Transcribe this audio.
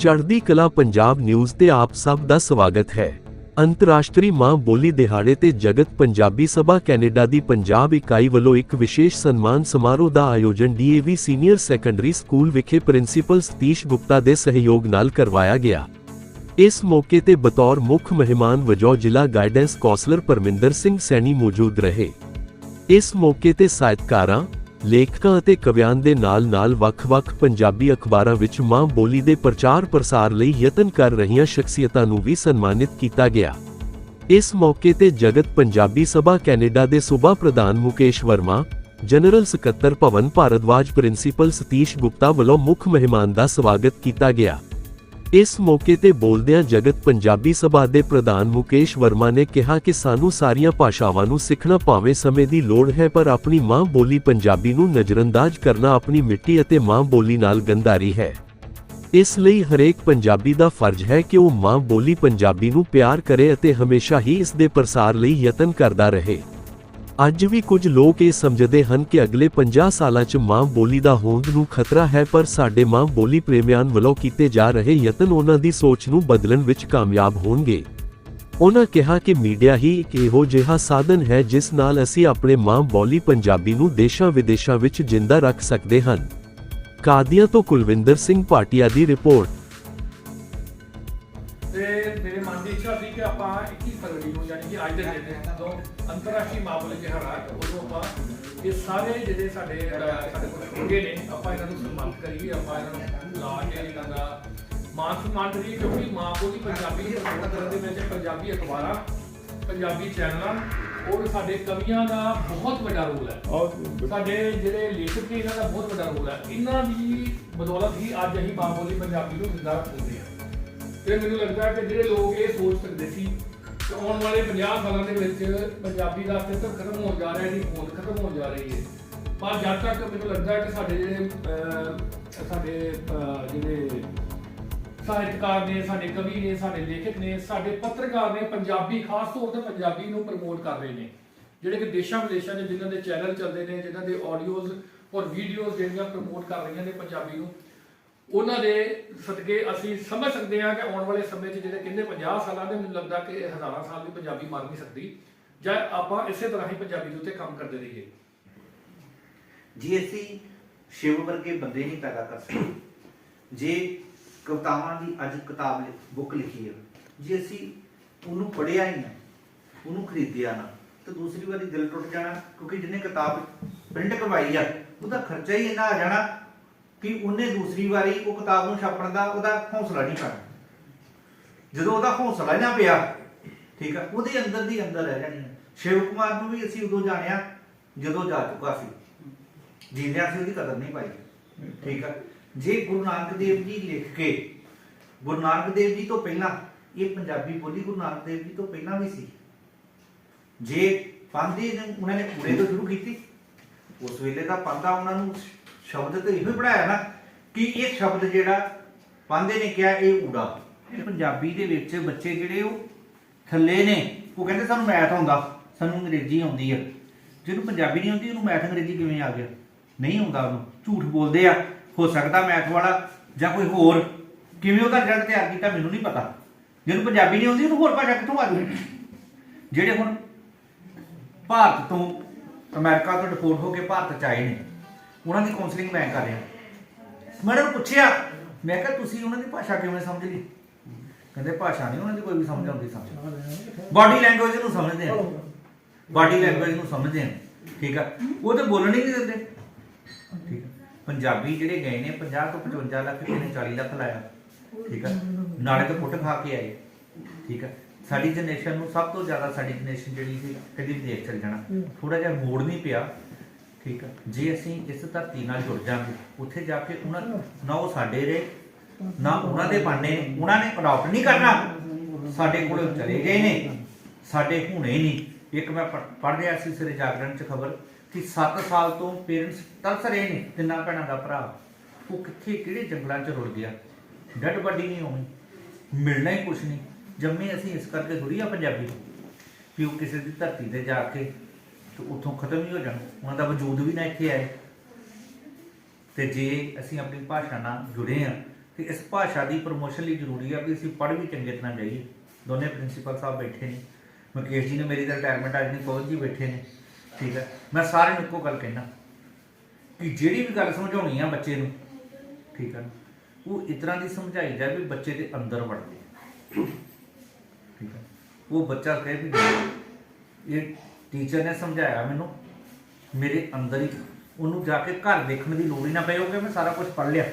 ਚੜ੍ਹਦੀ ਕਲਾ ਪੰਜਾਬ ਨਿਊਜ਼ ਤੇ ਆਪ ਸਭ ਦਾ ਸਵਾਗਤ ਹੈ। ਅੰਤਰਰਾਸ਼ਟਰੀ ਮਾਂ ਬੋਲੀ ਦਿਹਾੜੇ ਤੇ ਜਗਤ ਪੰਜਾਬੀ ਸਭਾ ਕੈਨੇਡਾ ਦੀ ਪੰਜਾਬ ਇਕਾਈ ਵੱਲੋਂ ਇੱਕ ਵਿਸ਼ੇਸ਼ ਸਨਮਾਨ ਸਮਾਰੋਹ ਦਾ ਆਯੋਜਨ ਡੀਏਵੀ ਸੀਨੀਅਰ ਸੈਕੰਡਰੀ ਸਕੂਲ ਵਿਖੇ ਪ੍ਰਿੰਸੀਪਲ ਸਤੀਸ਼ ਗੁਪਤਾ ਦੇ ਸਹਿਯੋਗ ਨਾਲ ਕਰਵਾਇਆ ਗਿਆ। ਇਸ ਮੌਕੇ ਤੇ ਬਤੌਰ ਮੁੱਖ ਮਹਿਮਾਨ ਵਜੋਂ ਜ਼ਿਲ੍ਹਾ ਗਾਈਡੈਂਸ ਕੌਂਸਲਰ ਪਰਮਿੰਦਰ ਸਿੰਘ ਸੈਣੀ ਮੌਜੂਦ ਰਹੇ। ਇਸ ਮੌਕੇ ਤੇ ਸਾਹਿਤਕਾਰਾਂ ਲੇਖਕਾਂ ਅਤੇ ਕਵਿਆਂ ਦੇ ਨਾਲ-ਨਾਲ ਵੱਖ-ਵੱਖ ਪੰਜਾਬੀ ਅਖਬਾਰਾਂ ਵਿੱਚ ਮਾਂ ਬੋਲੀ ਦੇ ਪ੍ਰਚਾਰ ਪ੍ਰਸਾਰ ਲਈ ਯਤਨ ਕਰ ਰਹੀਆਂ ਸ਼ਖਸੀਅਤਾਂ ਨੂੰ ਵੀ ਸਨਮਾਨਿਤ ਕੀਤਾ ਗਿਆ। ਇਸ ਮੌਕੇ ਤੇ ਜਗਤ ਪੰਜਾਬੀ ਸਭਾ ਕੈਨੇਡਾ ਦੇ ਸੂਬਾ ਪ੍ਰਧਾਨ ਮੁਕੇਸ਼ ਵਰਮਾ, ਜਨਰਲ ਸਕੱਤਰ ਭਵਨ ਭਾਰਦਵਾਜ, ਪ੍ਰਿੰਸੀਪਲ ਸਤੀਸ਼ ਗੁਪਤਾ ਵੱਲੋਂ ਮੁੱਖ ਮਹਿਮਾਨ ਦਾ ਸਵਾਗਤ ਕੀਤਾ ਗਿਆ। ਇਸ ਮੌਕੇ ਤੇ ਬੋਲਦਿਆਂ ਜਗਤ ਪੰਜਾਬੀ ਸਭਾ ਦੇ ਪ੍ਰਧਾਨ ਮੁਕੇਸ਼ ਵਰਮਾ ਨੇ ਕਿਹਾ ਕਿ ਸਾਨੂੰ ਸਾਰੀਆਂ ਭਾਸ਼ਾਵਾਂ ਨੂੰ ਸਿੱਖਣਾ ਭਾਵੇਂ ਸਮੇਂ ਦੀ ਲੋੜ ਹੈ, ਪਰ ਆਪਣੀ ਮਾਂ ਬੋਲੀ ਪੰਜਾਬੀ ਨੂੰ ਨਜ਼ਰਅੰਦਾਜ਼ ਕਰਨਾ ਆਪਣੀ ਮਿੱਟੀ ਅਤੇ ਮਾਂ ਬੋਲੀ ਨਾਲ ਗੰਦਾਰੀ ਹੈ। ਇਸ ਲਈ ਹਰੇਕ ਪੰਜਾਬੀ ਦਾ ਫਰਜ਼ ਹੈ ਕਿ ਉਹ ਮਾਂ ਬੋਲੀ ਪੰਜਾਬੀ ਨੂੰ ਪਿਆਰ ਕਰੇ ਅਤੇ ਹਮੇਸ਼ਾ ਹੀ ਇਸ ਦੇ ਪ੍ਰਸਾਰ ਲਈ ਯਤਨ ਕਰਦਾ ਰਹੇ। ਅੱਜ ਵੀ ਕੁਝ ਲੋਕ ਇਹ ਸਮਝਦੇ ਹਨ ਕਿ ਅਗਲੇ 50 ਸਾਲਾਂ 'ਚ ਮਾਂ ਬੋਲੀ ਦਾ ਹੋਂਦ ਨੂੰ ਖਤਰਾ ਹੈ, ਪਰ ਸਾਡੇ ਮਾਂ ਬੋਲੀ ਪ੍ਰੇਮੀਆਂ ਵੱਲੋਂ ਕੀਤੇ ਜਾ ਰਹੇ ਯਤਨ ਉਹਨਾਂ ਦੀ ਸੋਚ ਨੂੰ ਬਦਲਣ ਵਿੱਚ ਕਾਮਯਾਬ ਹੋਣਗੇ। ਉਹਨਾਂ ਕਿਹਾ ਕਿ ਮੀਡੀਆ ਹੀ ਇੱਕ ਇਹੋ ਜਿਹਾ ਸਾਧਨ ਹੈ, ਜਿਸ ਨਾਲ ਅਸੀਂ ਆਪਣੇ ਮਾਂ ਬੋਲੀ ਪੰਜਾਬੀ ਨੂੰ ਦੇਸ਼ਾਂ ਵਿਦੇਸ਼ਾਂ ਵਿੱਚ ਜਿੰਦਾ ਰੱਖ ਸਕਦੇ ਹਨ। ਕਾਦੀਆਂ ਤੋਂ ਕੁਲਵਿੰਦਰ ਸਿੰਘ ਭਾਟੀਆ ਦੀ ਰਿਪੋਰਟ। ਤੇ ਮੇਰੇ ਮਨ ਦੀ ਇੱਛਾ ਸੀ ਕਿ ਆਪਾਂ 21 ਫਰਵਰੀ ਨੂੰ, ਯਾਨੀ ਕਿ ਅੱਜ ਦੇ ਦਿਨ ਜਦੋਂ ਅੰਤਰਰਾਸ਼ਟਰੀ ਮਾਪਲੇ ਦਿਹਾੜਾ ਹੈ ਉਦੋਂ ਆਪਾਂ ਇਹ ਸਾਰੇ ਜਿਹੜੇ ਸਾਡੇ ਸਾਡੇ ਕੋਲ ਹੋਗੇ ਨੇ ਆਪਾਂ ਇਹਨਾਂ ਨੂੰ ਸਨਮਾਨਿਤ ਕਰੀਏ ਆਪਾਂ ਇਹਨਾਂ ਨੂੰ ਲਾ ਕੇ ਇਹਨਾਂ ਦਾ ਮਾਨ ਸਨਮਾਨ ਕਰੀਏ ਕਿਉਂਕਿ ਮਾਂ ਬੋਲੀ ਪੰਜਾਬੀ ਨੂੰ ਪ੍ਰਮੋਟ ਕਰਨ ਦੇ ਵਿੱਚ ਪੰਜਾਬੀ ਅਖਬਾਰਾਂ ਪੰਜਾਬੀ ਚੈਨਲਾਂ ਔਰ ਸਾਡੇ ਕਵੀਆਂ ਦਾ ਬਹੁਤ ਵੱਡਾ ਰੋਲ ਹੈ। ਸਾਡੇ ਜਿਹੜੇ ਲੇਖਕ ਨੇ ਇਹਨਾਂ ਦਾ ਬਹੁਤ ਵੱਡਾ ਰੋਲ ਹੈ। ਇਹਨਾਂ ਦੀ ਬਦੌਲਤ ਹੀ ਅੱਜ ਅਸੀਂ ਮਾਂ ਬੋਲੀ ਪੰਜਾਬੀ ਨੂੰ ਜ਼ਿੰਦਾ ਰੱਖਦੇ ਹਾਂ। ਤੇ ਮੈਨੂੰ ਲੱਗਦਾ ਹੈ ਕਿ ਜਿਹੜੇ ਲੋਕ ਇਹ ਸੋਚ ਸਕਦੇ ਸੀ ਕਿ ਆਉਣ ਵਾਲੇ 50 ਸਾਲਾਂ ਦੇ ਵਿੱਚ ਪੰਜਾਬੀ ਦਾ ਅਸਤਿਤਵ ਖਤਮ ਹੋ ਜਾ ਰਿਹਾ ਹੈ ਹੋਂਦ ਖਤਮ ਹੋ ਜਾ ਰਹੀ ਹੈ। ਪਰ ਜਦ ਤੱਕ ਮੈਨੂੰ ਲੱਗਦਾ ਹੈ ਕਿ ਸਾਡੇ ਜਿਹੜੇ ਸਾਡੇ ਜਿਹੜੇ ਸਾਹਿਤਕਾਰ ਨੇ, ਸਾਡੇ ਕਵੀ ਨੇ, ਸਾਡੇ ਲੇਖਕ ਨੇ, ਸਾਡੇ ਪੱਤਰਕਾਰ ਨੇ ਪੰਜਾਬੀ, ਖਾਸ ਤੌਰ ਤੇ ਪੰਜਾਬੀ ਨੂੰ ਪ੍ਰਮੋਟ ਕਰ ਰਹੇ ਨੇ। ਜਿਹੜੇ ਕਿ ਦੇਸ਼ਾਂ ਵਿਦੇਸ਼ਾਂ ਦੇ, ਜਿਨ੍ਹਾਂ ਦੇ ਚੈਨਲ ਚੱਲਦੇ ਨੇ, ਜਿਨ੍ਹਾਂ ਦੇ ਆਡੀਓਜ਼ ਔਰ ਵੀਡੀਓਜ਼ ਜਿਹੜੀਆਂ ਪ੍ਰਮੋਟ ਕਰ ਰਹੀਆਂ ਨੇ ਪੰਜਾਬੀ ਨੂੰ ਉਹਨਾਂ ਦੇ ਸਦਕੇ ਅਸੀਂ ਸਮਝ ਸਕਦੇ ਹਾਂ ਕਿ ਆਉਣ ਵਾਲੇ ਸਮੇਂ 'ਚ ਜਿਹੜੇ ਕਹਿੰਦੇ 50 ਸਾਲਾਂ ਦੇ ਮੈਨੂੰ ਲੱਗਦਾ ਕਿ ਹਜ਼ਾਰਾਂ ਸਾਲ ਦੀ ਪੰਜਾਬੀ ਮਰ ਨਹੀਂ ਸਕਦੀ, ਜਾਂ ਆਪਾਂ ਇਸੇ ਤਰ੍ਹਾਂ ਹੀ ਪੰਜਾਬੀ ਦੇ ਉੱਤੇ ਕੰਮ ਕਰਦੇ ਰਹੀਏ। ਜੇ, ਅਸੀਂ ਸ਼ਿਵ ਵਰਗੇ ਬੰਦੇ ਨਹੀਂ ਪੈਦਾ ਕਰ ਸਕਦੇ। ਜੇ ਕਵਿਤਾਵਾਂ ਦੀ ਅੱਜ ਕਿਤਾਬ ਬੁੱਕ ਲਿਖੀ ਹੈ, ਜੇ ਅਸੀਂ ਉਹਨੂੰ ਪੜ੍ਹਿਆ ਹੀ ਨਾ, ਉਹਨੂੰ ਖਰੀਦਿਆ ਨਾ, ਤਾਂ ਦੂਸਰੀ ਵਾਰੀ ਦਿਲ ਟੁੱਟ ਜਾਣਾ, ਕਿਉਂਕਿ ਜਿਹਨੇ ਕਿਤਾਬ ਪ੍ਰਿੰਟ ਕਰਵਾਈ ਆ, ਉਹਦਾ ਖਰਚਾ ਹੀ ਇੰਨਾ ਆ ਜਾਣਾ ਕਿ ਉਹਨੇ ਦੂਸਰੀ ਵਾਰੀ ਉਹ ਕਿਤਾਬ ਨੂੰ ਛਾਪਣ ਦਾ ਉਹਦਾ ਹੌਸਲਾ ਨਹੀਂ ਪੈਣਾ ਜਦੋਂ ਉਹਦਾ ਹੌਸਲਾ ਨਾ ਪਿਆ, ਠੀਕ ਆ, ਉਹਦੇ ਅੰਦਰ ਦੀ ਅੰਦਰ ਰਹਿ ਜਾਣੀ ਹੈ ਸ਼ਿਵ ਕੁਮਾਰ ਨੂੰ ਵੀ ਅਸੀਂ ਉਦੋਂ ਜਾਣਿਆ, ਜਦੋਂ ਜਾ ਚੁੱਕਾ ਸੀ। ਜੀਂਦਿਆਂ ਸੀ ਉਹਦੀ ਕਦਰ ਨਹੀਂ ਪਾਈ। ਠੀਕ ਆ। ਜੇ ਗੁਰੂ ਨਾਨਕ ਦੇਵ ਜੀ ਲਿਖ ਕੇ, ਗੁਰੂ ਨਾਨਕ ਦੇਵ ਜੀ ਤੋਂ ਪਹਿਲਾਂ, ਇਹ ਪੰਜਾਬੀ ਬੋਲੀ ਗੁਰੂ ਨਾਨਕ ਦੇਵ ਜੀ ਤੋਂ ਪਹਿਲਾਂ ਵੀ ਸੀ। ਜੇ ਪਾਂਦੇ ਉਹਨਾਂ ਨੇ ਕੂੜੇ ਤੋਂ ਸ਼ੁਰੂ ਕੀਤੀ। ਉਸ ਵੇਲੇ ਦਾ ਪਾਂਦਾ ਉਹਨਾਂ ਨੂੰ ਸ਼ਬਦ ਤੇ ਇਹੋ ਹੀ ਪੜਾਇਆ ਨਾ ਕਿ ਇਹ ਸ਼ਬਦ ਜਿਹੜਾ ਪਾਂਦੇ ਨੇ ਕਿਹਾ ਇਹ ਊੜਾ। ਇਹ ਪੰਜਾਬੀ ਦੇ ਵਿੱਚ ਬੱਚੇ ਜਿਹੜੇ ਉਹ ਥੱਲੇ ਨੇ, ਉਹ ਕਹਿੰਦੇ ਸਾਨੂੰ ਮੈਥ ਆਉਂਦਾ, ਸਾਨੂੰ ਅੰਗਰੇਜ਼ੀ ਆਉਂਦੀ ਆ। ਜਿਹਨੂੰ ਪੰਜਾਬੀ ਨਹੀਂ ਆਉਂਦੀ, ਉਹਨੂੰ ਮੈਥ ਅੰਗਰੇਜ਼ੀ ਕਿਵੇਂ ਆ ਗਿਆ? ਨਹੀਂ ਆਉਂਦਾ ਉਹਨੂੰ। ਝੂਠ ਬੋਲਦੇ ਆ, ਹੋ ਸਕਦਾ ਮੈਥ ਵਾਲਾ ਜਾਂ ਕੋਈ ਹੋਰ। ਕਿਵੇਂ ਉਹਦਾ ਰਿਜ਼ਲਟ ਤਿਆਰ ਕੀਤਾ ਮੈਨੂੰ ਨਹੀਂ ਪਤਾ। ਜਿਹਨੂੰ ਪੰਜਾਬੀ ਨਹੀਂ ਆਉਂਦੀ, ਉਹਨੂੰ ਹੋਰ ਭਾਸ਼ਾ ਕਿੱਥੋਂ ਆ ਜੂ ਜਿਹੜੇ ਹੁਣ ਭਾਰਤ ਤੋਂ ਅਮਰੀਕਾ ਤੋਂ ਡਿਪੋਰਟ ਹੋ ਕੇ ਭਾਰਤ ਚ ਆਏ ਨੇ ਉਹਨਾਂ ਦੀ ਕਾਉਂਸਲਿੰਗ ਮੈਂ ਕਰ ਰਿਹਾ। ਮੈਂ ਉਹਨਾਂ ਨੂੰ ਪੁੱਛਿਆ ਮੈਂ ਕਿਹਾ ਤੁਸੀਂ ਉਹਨਾਂ ਦੀ ਭਾਸ਼ਾ ਕਿਵੇਂ ਸਮਝ ਲਈ ਕਹਿੰਦੇ ਭਾਸ਼ਾ ਨਹੀਂ ਉਹਨਾਂ ਦੀ ਕੋਈ ਵੀ ਸਮਝ ਆਉਂਦੀ ਸਮਝ ਬਾਡੀ ਲੈਂਗੁਏਜ ਨੂੰ ਸਮਝਦੇ ਆ। ਬਾਡੀ ਲੈਂਗੁਏਜ ਨੂੰ ਸਮਝਦੇ ਆ। ਠੀਕ ਆ? ਉਹ ਤਾਂ ਬੋਲਣ ਹੀ ਨਹੀਂ ਦਿੰਦੇ। ਠੀਕ ਆ? ਪੰਜਾਬੀ ਜਿਹੜੇ ਗਏ ਨੇ 50 ਤੋਂ 55 ਲੱਖ ਕਿਸੇ ਨੇ 40 ਲੱਖ ਲਾਇਆ। ਠੀਕ ਆ? ਨਾਲੇ ਤਾਂ ਕੁੱਟ ਖਾ ਕੇ ਆਏ। ਠੀਕ ਆ? ਸਾਡੀ ਜਨਰੇਸ਼ਨ ਨੂੰ ਸਭ ਤੋਂ ਜ਼ਿਆਦਾ ਸਾਡੀ ਜਨਰੇਸ਼ਨ ਜਿਹੜੀ ਸੀ ਕਦੀ ਵੀ ਦੇਖ ਚੱਲ ਜਾਣਾ। ਥੋੜਾ ਜਿਹਾ ਮੋੜ ਨਹੀਂ ਪਿਆ। ਠੀਕ ਆ। ਜੇ ਅਸੀਂ ਇਸ ਧਰਤੀ ਨਾਲ ਜੁੜ ਜਾਾਂਗੇ ਉੱਥੇ ਜਾ ਕੇ ਉਹਨਾਂ ਨਾ ਉਹ ਸਾਡੇ ਰਹੇ ਨਾ ਉਹਨਾਂ ਦੇ ਬਾਣੇ ਉਹਨਾਂ ਨੇ ਅਡਾਪਟ ਨਹੀਂ ਕਰਨਾ। ਸਾਡੇ ਕੋਲ ਚਲੇ ਗਏ ਨੇ, ਸਾਡੇ ਹੁਣੇ ਨਹੀਂ। ਇੱਕ ਮੈਂ ਪੜ੍ਹ ਰਿਹਾ ਸੀ ਸਵੇਰੇ ਜਾਗਰਣ ਚ ਖਬਰ ਕਿ 7 ਸਾਲ ਤੋਂ ਪੇਰੈਂਟਸ ਤਰਸ ਰਹੇ ਨੇ, ਤਿੰਨਾਂ ਭੈਣਾਂ ਦਾ ਭਰਾ। ਉਹ ਕਿੱਥੇ, ਕਿਹੜੇ ਜੰਗਲਾਂ ਚ ਰੁੜ ਗਿਆ? ਡੱਡ ਵੱਡੀ ਨਹੀਂ ਹੋਣੀ। ਮਿਲਣਾ ਹੀ ਕੁਛ ਨਹੀਂ। ਜੰਮੇ ਅਸੀਂ ਇਸ ਕਰਕੇ ਥੋੜੀ ਆ ਪੰਜਾਬੀ। ਕਿ ਉਹ ਕਿਸੇ ਦੀ ਧਰਤੀ ਤੇ ਜਾ ਕੇ ਤੇ ਉੱਥੋਂ ਖਤਮ ਹੀ ਹੋ ਜਾਣ। ਉਹਨਾਂ ਦਾ ਵਜੂਦ ਵੀ ਨਾ ਇੱਥੇ ਆਏ। ਤੇ ਜੇ ਅਸੀਂ ਆਪਣੀ ਭਾਸ਼ਾ ਨਾਲ ਜੁੜੇ ਆ ਤੇ ਇਸ ਭਾਸ਼ਾ ਦੀ ਪ੍ਰਮੋਸ਼ਨ ਲਈ ਜ਼ਰੂਰੀ ਆ ਵੀ ਅਸੀਂ ਪੜ੍ਹ ਵੀ ਚੰਗੇ ਤਰ੍ਹਾਂ ਜਾਈਏ। ਦੋਨੇ ਪ੍ਰਿੰਸੀਪਲ ਸਾਹਿਬ ਬੈਠੇ ਨੇ। ਮੁਕੇਸ਼ ਜੀ ਨੇ ਮੇਰੀ ਤਾਂ ਰਿਟਾਇਰਮੈਂਟ ਅੱਜ ਨਹੀਂ ਫੌਜ ਜੀ ਬੈਠੇ ਨੇ। ਠੀਕ ਹੈ ਮੈਂ ਸਾਰਿਆਂ ਨੂੰ ਇੱਕੋ ਗੱਲ ਕਹਿਣਾ ਕਿ ਜਿਹੜੀ ਵੀ ਗੱਲ ਸਮਝਾਉਣੀ ਆ ਬੱਚੇ ਨੂੰ, ਠੀਕ ਹੈ ਉਹ ਇਸ ਦੀ ਸਮਝਾਈ ਜਾਵੇ ਵੀ ਬੱਚੇ ਦੇ ਅੰਦਰ ਵੜ ਜਾਏ ਠੀਕ ਹੈ ਉਹ ਬੱਚਾ ਕਹੇ ਵੀ ਇਹ ਟੀਚਰ ਨੇ ਸਮਝਾਇਆ ਮੈਨੂੰ, ਮੇਰੇ ਅੰਦਰ ਹੀ, ਉਹਨੂੰ ਜਾ ਕੇ ਘਰ ਦੇਖਣ ਦੀ ਲੋੜ ਹੀ ਨਾ ਪਏ ਹੋਵੇ, ਮੈਂ ਸਾਰਾ ਕੁਝ ਪੜ੍ਹ ਲਿਆ।